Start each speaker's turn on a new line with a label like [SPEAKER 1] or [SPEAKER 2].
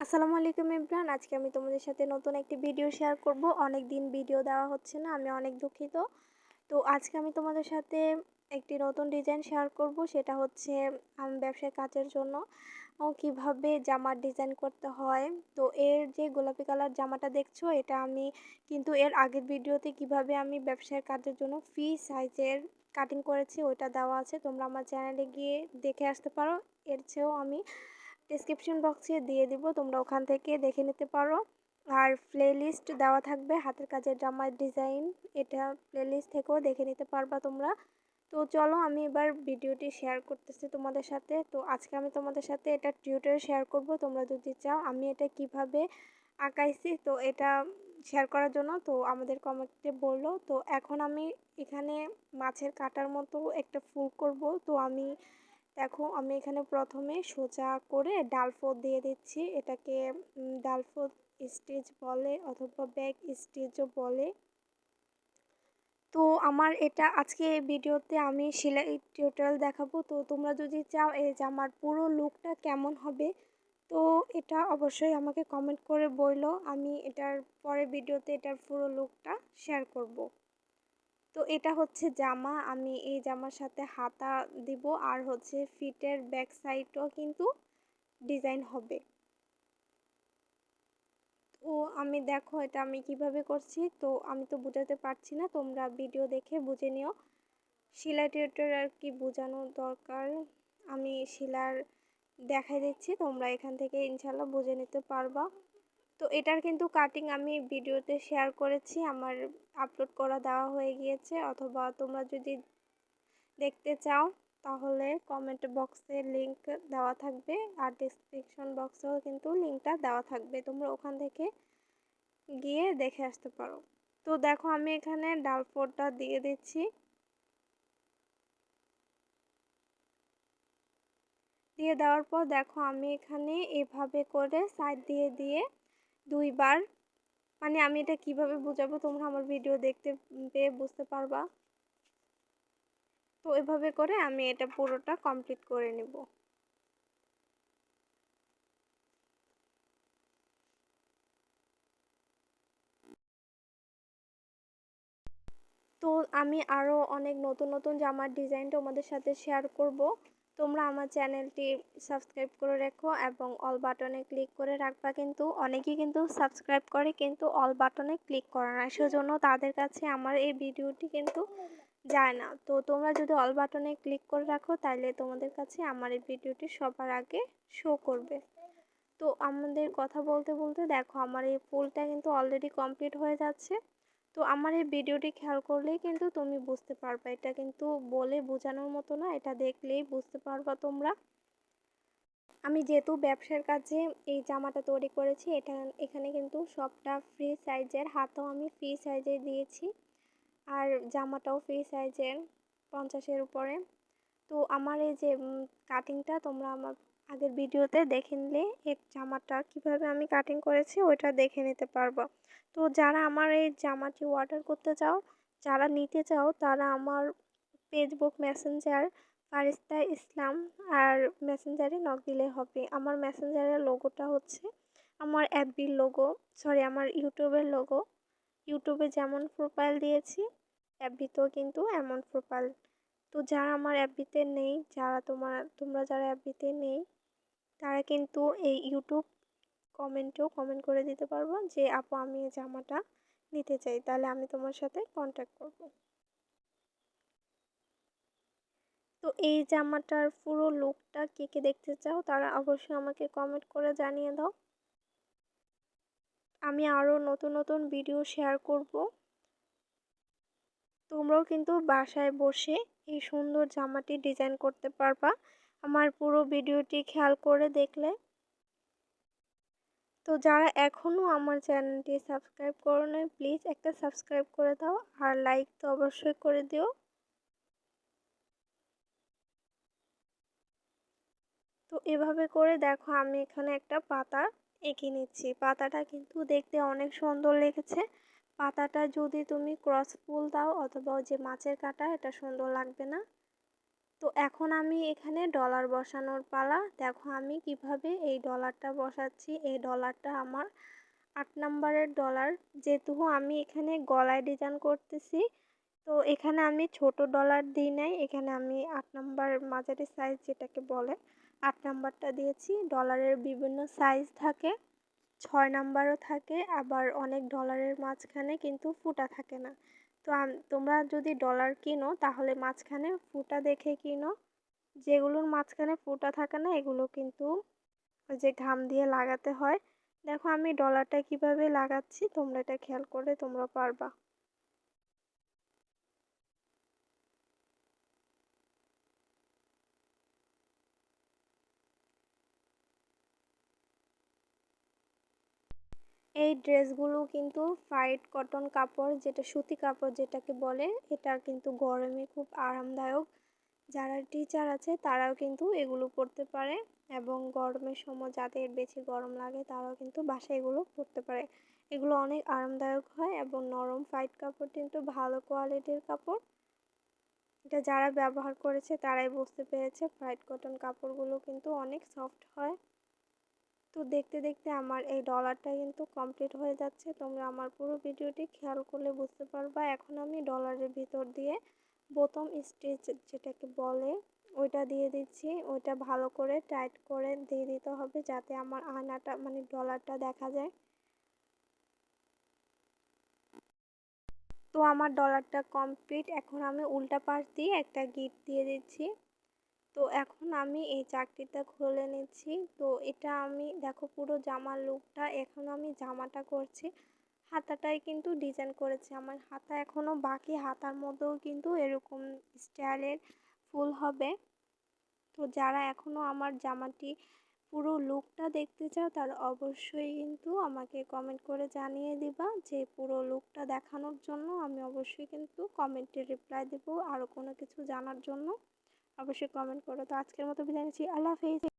[SPEAKER 1] আসসালামু আলাইকুম ইমরান। আজকে আমি তোমাদের সাথে নতুন একটি ভিডিও শেয়ার করব। অনেক দিন ভিডিও দেওয়া হচ্ছে না, আমি অনেক দুঃখিত। তো আজকে আমি তোমাদের সাথে একটি নতুন ডিজাইন শেয়ার করব, সেটা হচ্ছে ব্যবসায় কাজের জন্য কীভাবে জামার ডিজাইন করতে হয়। তো এর যে গোলাপি কালার জামাটা দেখছ, এটা আমি কিন্তু এর আগের ভিডিওতে কীভাবে আমি ব্যবসায় কাজের জন্য ফ্রি সাইজের কাটিং করেছি, ওইটা দেওয়া আছে। তোমরা আমার চ্যানেলে গিয়ে দেখে আসতে পারো। এর চেয়েও আমি ডিসক্রিপশন বক্সে দিয়ে দিব, তোমরা ওখান থেকে দেখে নিতে পারো। আর প্লেলিস্ট দেওয়া থাকবে হাতের কাজের জামার ডিজাইন এটা প্লেলিস্ট থেকেও দেখে নিতে পারবা তোমরা। তো চলো, আমি এবার ভিডিওটি শেয়ার করতেছি তোমাদের সাথে। তো আজকে আমি তোমাদের সাথে এটা টিউটার শেয়ার করব, তোমরা যদি চাও আমি এটা কীভাবে আঁকাইছি, তো এটা শেয়ার করার জন্য তো আমাদের কমেন্টে বলল তো এখন আমি এখানে মাছের কাটার মতো একটা ফুল করব, তো আমি দেখো, আমি এখানে প্রথমে সোজা করে ডালফোর দিয়ে দিচ্ছি। এটাকে ডালফোর স্টিচ বলে অথবা ব্যাক স্টিচও বলে। তো আমার এটা আজকে ভিডিওতে আমি সেলাই টিউটোরিয়াল দেখাবো। তো তোমরা যদি চাও এই যে আমার পুরো লুকটা কেমন হবে, তো এটা অবশ্যই আমাকে কমেন্ট করে বলল আমি এটার পরে ভিডিওতে এটার পুরো লুকটা শেয়ার করব। তো এটা হচ্ছে জামা। আমি এই জামার সাথে হাতা দিব আর হচ্ছে ফিটের ব্যাক সাইডও কিন্তু ডিজাইন হবে। তো আমি দেখো এটা আমি কীভাবে করছি। তো আমি তো বোঝাতে পারছি না, তোমরা ভিডিও দেখে বুঝে নিও। সেলাই টিউটার আর কি বোঝানো দরকার? আমি শিলার দেখাই দিচ্ছি, তোমরা এখান থেকে ইনশাল্লাহ বুঝে নিতে পারবা। তো এটার কিন্তু কাটিং আমি ভিডিওতে শেয়ার করেছি। আমার আপলোড করা দেওয়া হয়ে গিয়েছে। অথবা তোমরা যদি দেখতে চাও, তাহলে কমেন্ট বক্সে লিংক দেওয়া থাকবে। আর ডিসক্রিপশন বক্সেও কিন্তু লিঙ্কটা দেওয়া থাকবে। তোমরা ওখান থেকে গিয়ে দেখে আসতে পারো। তো দেখো, আমি এখানে ডাল ফোরটা দিয়ে দিচ্ছি। দিয়ে দেওয়ার পর দেখো, আমি এখানে এভাবে করে সাইড দিয়ে দিয়ে দুইবার। মানে আমি এটা কীভাবে বোঝাবো তোমরা আমার ভিডিও দেখতে পেয়ে বুঝতে পারবা। তো এভাবে করে আমি এটা পুরোটা কমপ্লিট করে নেব। তো আমি আরও অনেক নতুন নতুন জামার ডিজাইন তোমাদের সাথে শেয়ার করব। তোমরা আমার চ্যানেলটি সাবস্ক্রাইব করে রেখো এবং অল বাটনে ক্লিক করে রাখবা কিন্তু অনেকেই কিন্তু সাবস্ক্রাইব করে কিন্তু অল বাটনে ক্লিক করে না। সেজন্য তাদের কাছে আমার এই ভিডিওটি কিন্তু যায় না। তো তোমরা যদি অল বাটনে ক্লিক করে রাখো তাহলে তোমাদের কাছে আমার এই ভিডিওটি সবার আগে শো করবে। তো আমাদের কথা বলতে বলতে দেখো আমার এই ফুলটা কিন্তু অলরেডি কমপ্লিট হয়ে যাচ্ছে। তো আমার এই ভিডিওটি খেয়াল করলেই কিন্তু তুমি বুঝতে পারবে। এটা কিন্তু বলে বোঝানোর মতো না, এটা দেখলেই বুঝতে পারবা তোমরা। আমি যেহেতু ব্যবসার কাজে এই জামাটা তৈরি করেছি, এটা এখানে কিন্তু সবটা ফ্রি সাইজের হাতও আমি ফ্রি সাইজে দিয়েছি। আর জামাটাও ফ্রি সাইজের পঞ্চাশের উপরে। তো আমার এই যে কাটিংটা তোমরা আমার আগের ভিডিওতে দেখে নিলে এই জামাটা কীভাবে আমি কাটিং করেছি ওইটা দেখে নিতে পারব। তো যারা আমার এই জামাটি অর্ডার করতে চাও, যারা নিতে চাও, তারা আমার ফেসবুক মেসেঞ্জার ফারিস্তা ইসলাম আর মেসেঞ্জারে নক দিলে হবে। আমার মেসেঞ্জারের লোগোটা হচ্ছে আমার অ্যাপবির লোগো সরি আমার ইউটিউবের লোগো ইউটিউবে যেমন প্রোফাইল দিয়েছি অ্যাপবিতেও কিন্তু এমন প্রোফাইল তো যারা আমার অ্যাপবিতে নেই, যারা তোমার, তোমরা যারা অ্যাপবিতে নেই তারা কিন্তু এই ইউটিউব কমেন্টেও কমেন্ট করে দিতে পারব যে, আপু, আমি এই জামাটা নিতে চাই, তাহলে আমি তোমার সাথে কন্ট্যাক্ট করব। তো এই জামাটার পুরো লুকটা কে কে দেখতে চাও, তারা অবশ্যই আমাকে কমেন্ট করে জানিয়ে দাও। আমি আরও নতুন নতুন ভিডিও শেয়ার করব। তোমরাও কিন্তু বাসায় বসে এই সুন্দর জামাটি ডিজাইন করতে পারবা। আমার পুরো ভিডিওটি খেয়াল করে দেখলে। তো যারা এখনও আমার চ্যানেলটি সাবস্ক্রাইব করো নাই, প্লিজ একটা সাবস্ক্রাইব করে দাও আর লাইক তো অবশ্যই করে দিও। তো এভাবে করে দেখো আমি এখানে একটা পাতা এঁকে নিচ্ছি। পাতাটা কিন্তু দেখতে অনেক সুন্দর লেগেছে। পাতাটা যদি তুমি ক্রস ফুল দাও অথবা যে মাছের কাটা, এটা সুন্দর লাগবে না। তো এখন আমি এখানে ডলার বসানোর পালা। দেখো আমি কীভাবে এই ডলারটা বসাচ্ছি। এই ডলারটা আমার আট নাম্বারের ডলার যেহেতু আমি এখানে গলায় ডিজাইন করতেছি, তো এখানে আমি ছোট ডলার দিই নাই। এখানে আমি আট নাম্বার মাঝারি সাইজ যেটাকে বলে, আট নাম্বারটা দিয়েছি। ডলারের বিভিন্ন সাইজ থাকে, ছয় নাম্বারও থাকে, আবার অনেক ডলারের মাঝখানে কিন্তু ফুটা থাকে না। তো তোমরা যদি ডলার কিনো, তাহলে মাঝখানে ফুটা দেখে কিনো। যেগুলোর মাঝখানে ফুটা থাকে না, এগুলো কিন্তু ওই যে ঘাম দিয়ে লাগাতে হয়। দেখো আমি ডলারটা কীভাবে লাগাচ্ছি, তোমরা এটা খেয়াল করে তোমরা পারবা। এই ড্রেসগুলো কিন্তু ফাইট কটন কাপড়, যেটা সুতি কাপড় যেটাকে বলে, এটা কিন্তু গরমে খুব আরামদায়ক। যারা টিচার আছে, তারাও কিন্তু এগুলো পরতে পারে এবং গরমের সময় যাদের বেশি গরম লাগে, তারাও কিন্তু বাসায় এগুলো পরতে পারে। এগুলো অনেক আরামদায়ক হয় এবং নরম ফাইট কাপড় কিন্তু ভালো কোয়ালিটির কাপড়। এটা যারা ব্যবহার করেছে, তারাই বুঝতে পেরেছে ফাইট কটন কাপড়গুলো কিন্তু অনেক সফট হয়। তো দেখতে দেখতে আমার এই ডলারটা কিন্তু কমপ্লিট হয়ে যাচ্ছে। তোমরা আমার পুরো ভিডিওটি খেয়াল করলে বুঝতে পারবা। এখন আমি ডলারের ভিতর দিয়ে বোতম স্টিচ যেটাকে বলে, ওইটা দিয়ে দিচ্ছি। ওইটা ভালো করে টাইট করে দিয়ে দিতে হবে যাতে আমার আয়নাটা মানে ডলারটা দেখা যায়। তো আমার ডলারটা কমপ্লিট এখন আমি উল্টা পাশ দিয়ে একটা গিট দিয়ে দিচ্ছি। তো এখন আমি এই চাকরিটা খুলে নিচ্ছি। তো এটা আমি দেখো পুরো জামার লুকটা এখন আমি জামাটা করছি। হাতাটাই কিন্তু ডিজাইন করেছি আমার। হাতা এখনও বাকি, হাতার মধ্যেও কিন্তু এরকম স্টাইলের ফুল হবে। তো যারা এখনও আমার জামাটি পুরো লুকটা দেখতে চাও, তার অবশ্যই কিন্তু আমাকে কমেন্ট করে জানিয়ে দিবা যে পুরো লুকটা দেখানোর জন্য। আমি অবশ্যই কিন্তু কমেন্টে রিপ্লাই দেবো আরও কোনো কিছু জানার জন্য। অবশ্যই কমেন্ট করো। তো আজকের মতো বিদায় নিচ্ছি। আল্লাহ হাফিজ।